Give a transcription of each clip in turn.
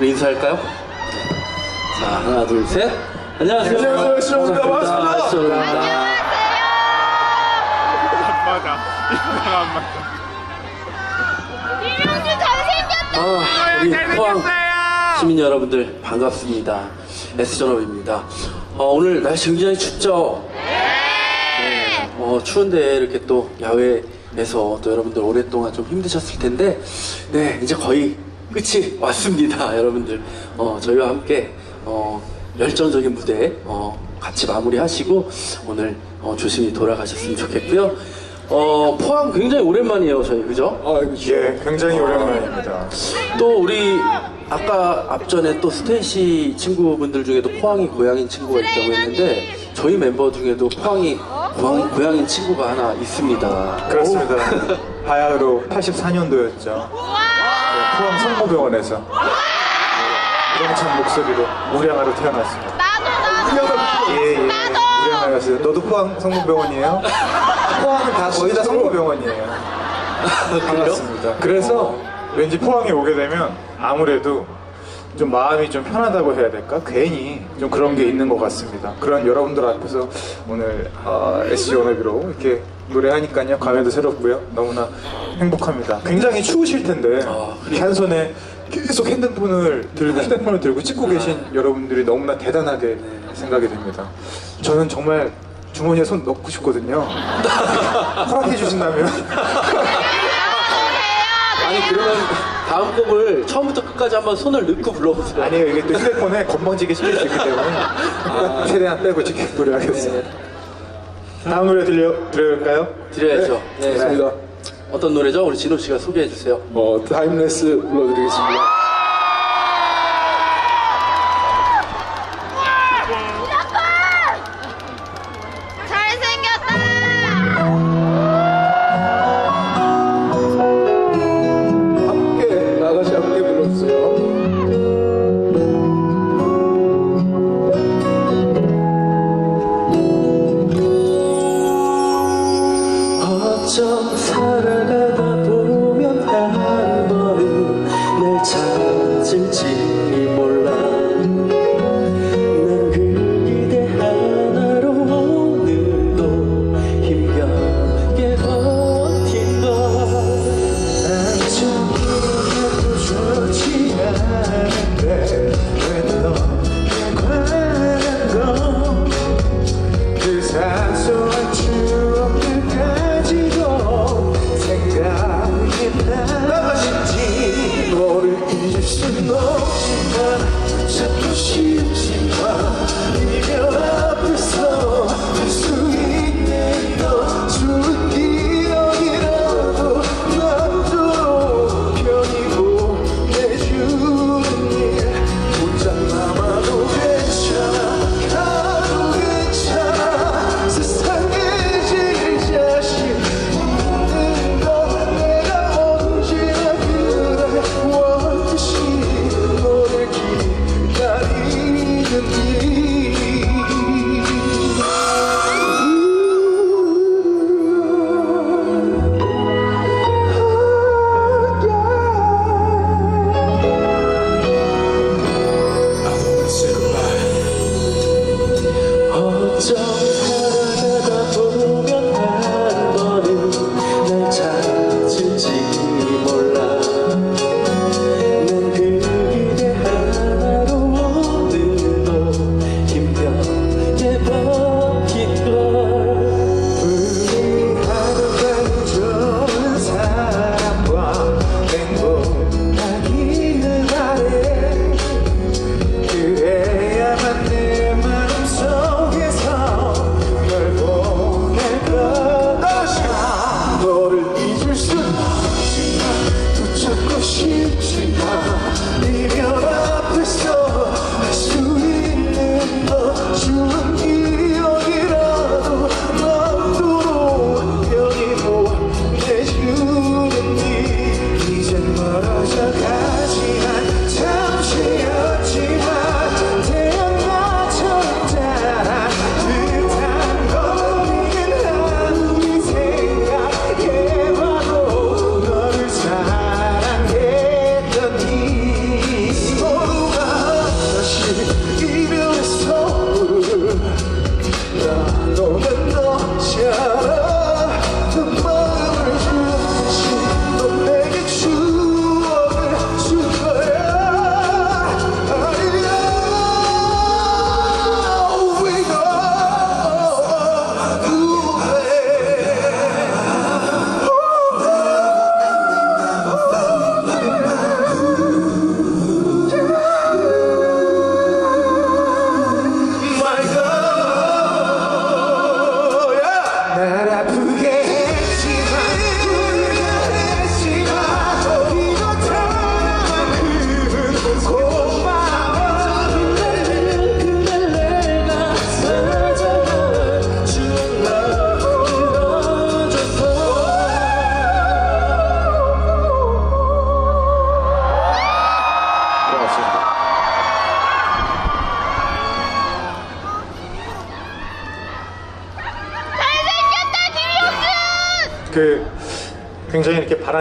우리 인사할까요? 자, 하나, 둘, 셋. 안녕하세요. 안녕하세요. 시청자 반갑습니다. 시청자. 맞아. 안 맞아. 이명주 잘생겼다. 아, 우리 포항 잘생겼어요. 시민 여러분들 반갑습니다. S전업입니다. 어, 오늘 날씨 굉장히 춥죠? 네. 어, 추운데 이렇게 또 야외에서 또 여러분들 오랫동안 좀 힘드셨을 텐데, 네, 이제 거의 끝이 왔습니다, 여러분들. 어, 저희와 함께, 어, 열정적인 무대, 어, 같이 마무리하시고, 오늘, 어, 조심히 돌아가셨으면 좋겠고요. 어, 포항 굉장히 오랜만이에요, 저희, 그죠? 예, 굉장히 오랜만입니다. 또 우리 아까 앞전에 또 스테이시 친구분들 중에도 포항이 고향인 친구가 있다고 했는데 저희 멤버 중에도 포항이 포항이 고향인 친구가 하나 있습니다. 그렇습니다. 바야흐로 84년도였죠. 포항 성모병원에서 네, 우렁찬 목소리로 우량아로 태어났습니다. 나도 나도. 예, 예. 나도. 우량아였어요. 너도 포항 성모병원이에요? 포항은 다 거의 다 성모병원이에요. 반갑습니다. 그래서 왠지 포항에 오게 되면 아무래도 좀 마음이 좀 편하다고 해야 될까? 괜히 좀 그런 게 있는 것 같습니다. 그런 여러분들 앞에서 오늘 어, SG 워너비로 이렇게 노래하니까요. 감회도 새롭고요. 너무나 행복합니다. 굉장히 추우실 텐데 아, 이한 손에 계속 핸드폰을 들고 휴대폰을 들고 찍고 계신 여러분들이 너무나 대단하게 생각이 됩니다. 저는 정말 주머니에 손 넣고 싶거든요. 허락해 주신다면. 아니 그러면 다음 곡을 처음부터 끝까지 한번 손을 넣고 불러보세요. 아니에요. 이게 또 휴대폰에 건방지게 찍힐 수 있기 때문에 최대한 빼고 찍히 노래하겠습니다. 다음 노래 들려 드릴까요? 드려야죠. 네. 좋습니다. 어떤 노래죠? 우리 진호 씨가 소개해 주세요. 어, 타임레스 불러드리겠습니다.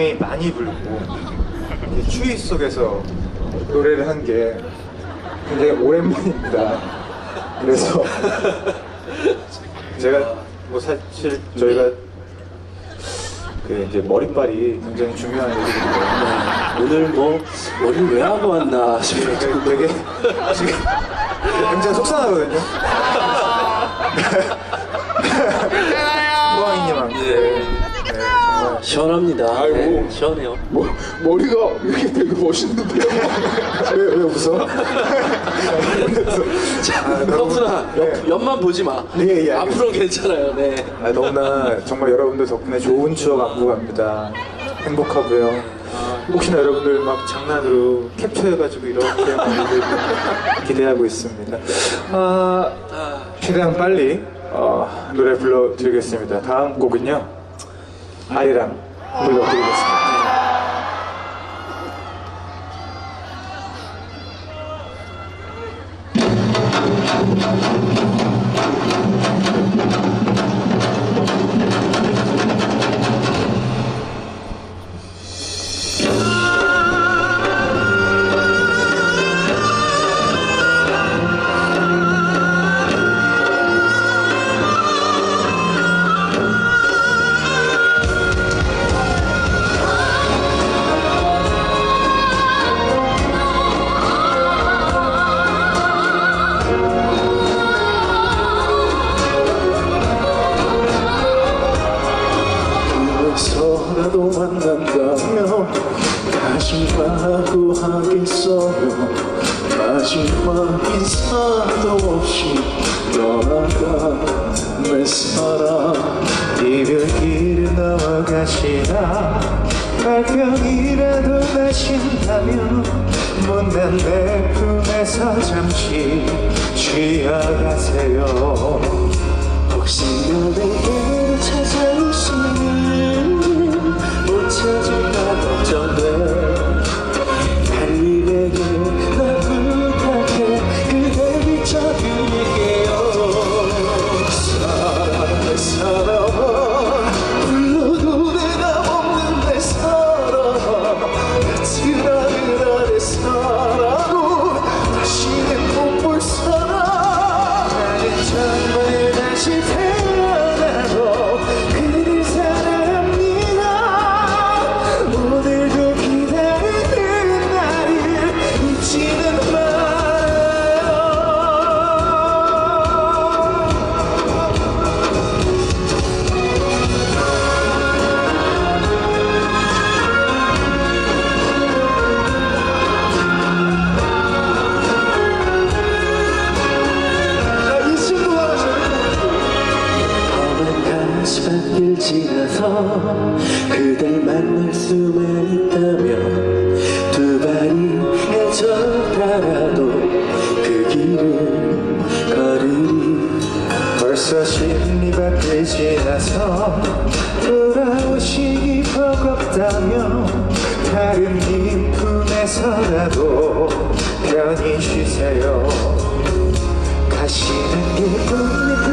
바람이 많이 불고 추위 속에서 노래를 한 게 굉장히 오랜만입니다. 그래서 제가 뭐 사실 저희가 그 이제 머리빨이 굉장히 중요한 때문에 오늘 뭐 머리를 왜 하고 왔나 싶어요. 되게, 되게 지금 굉장히 속상하거든요. 호황이님한테 네, 정말 시원합니다. 네, 시원해요. 뭐, 머리가 이렇게 되게 멋있는데요? 왜, 왜 웃어? 자, 아, 커프나 네. 옆만 보지 마. 예, 예, 앞으로 괜찮아요. 네. 아, 너무나 정말 여러분들 덕분에 좋은 추억 안고 갑니다. 행복하고요. 혹시나 여러분들 막 장난으로 캡처해가지고 이렇게 기대하고 있습니다. 아, 최대한 빨리 어, 노래 불러드리겠습니다. 다음 곡은요. 아리랑 불러드리겠습 하겠어요. 마지막 인사도 없이 떠나가 내 사랑. 이별길을 나와가시나. 발병이라도 나신다면 못난 내 품에서 잠시 쉬어가세요. 혹시 너에게 찾아오시면 못 찾을 심리밭을 지나서 돌아오시기 버겁다면 다른 님 품에서라도 편히 쉬세요. 가시는 길끝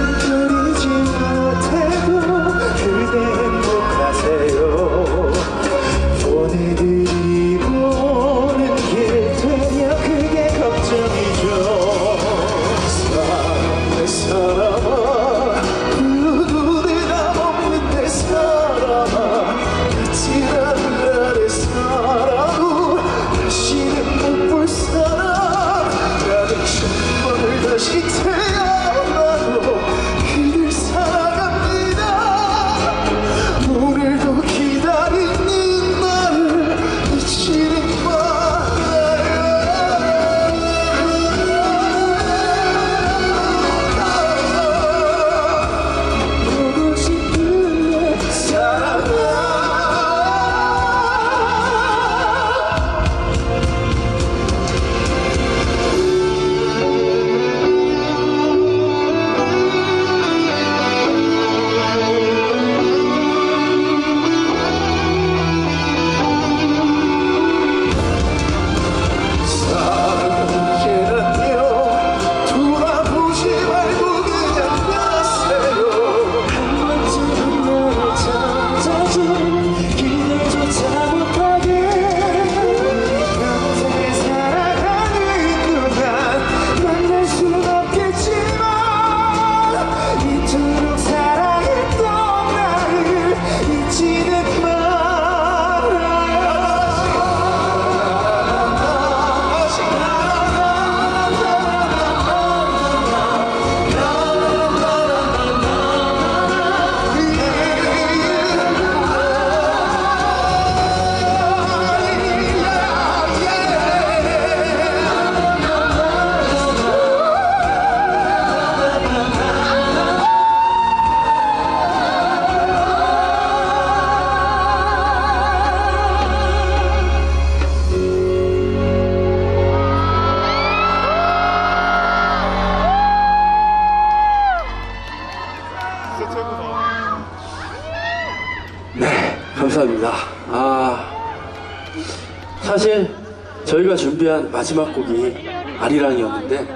준비한 마지막 곡이 아리랑이었는데,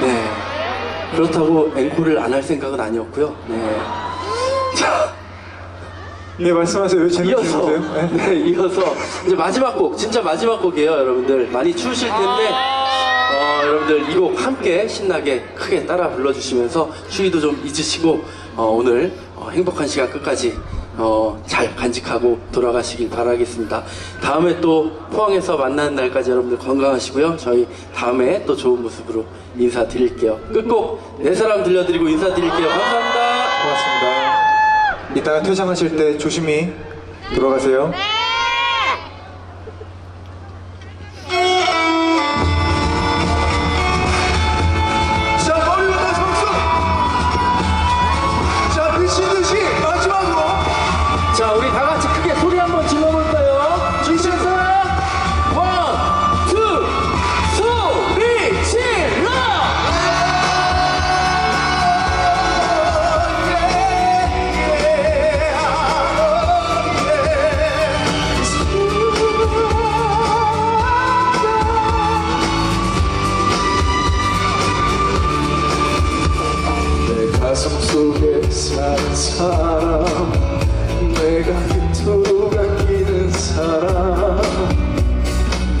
네, 그렇다고 앵콜을 안 할 생각은 아니었고요. 네, 자, 예 말씀하세요. 왜 이어서? 네. 네, 이어서 이제 마지막 곡, 진짜 마지막 곡이에요, 여러분들. 많이 추우실 텐데, 어, 여러분들 이 곡 함께 신나게 크게 따라 불러주시면서 추위도 좀 잊으시고 어, 오늘 어, 행복한 시간 끝까지 어, 잘 간직하고 돌아가시길 바라겠습니다. 다음에 또 포항에서 만나는 날까지 여러분들 건강하시고요. 저희 다음에 또 좋은 모습으로 인사드릴게요. 끝곡 네 사람 들려드리고 인사드릴게요. 감사합니다. 고맙습니다. 이따가 퇴장하실 때 조심히 돌아가세요. 사람 내가 그토록 아끼는 사람.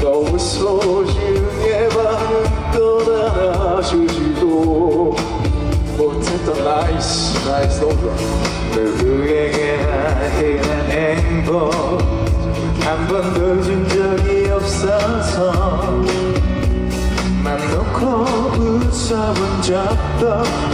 너무 소중해 봐는 떠나주지도 못했던 나이스 나이스 너무. 누구에게 나이는 행복 한 번도 준 적이 없어서. 맘 놓고 웃어본 적도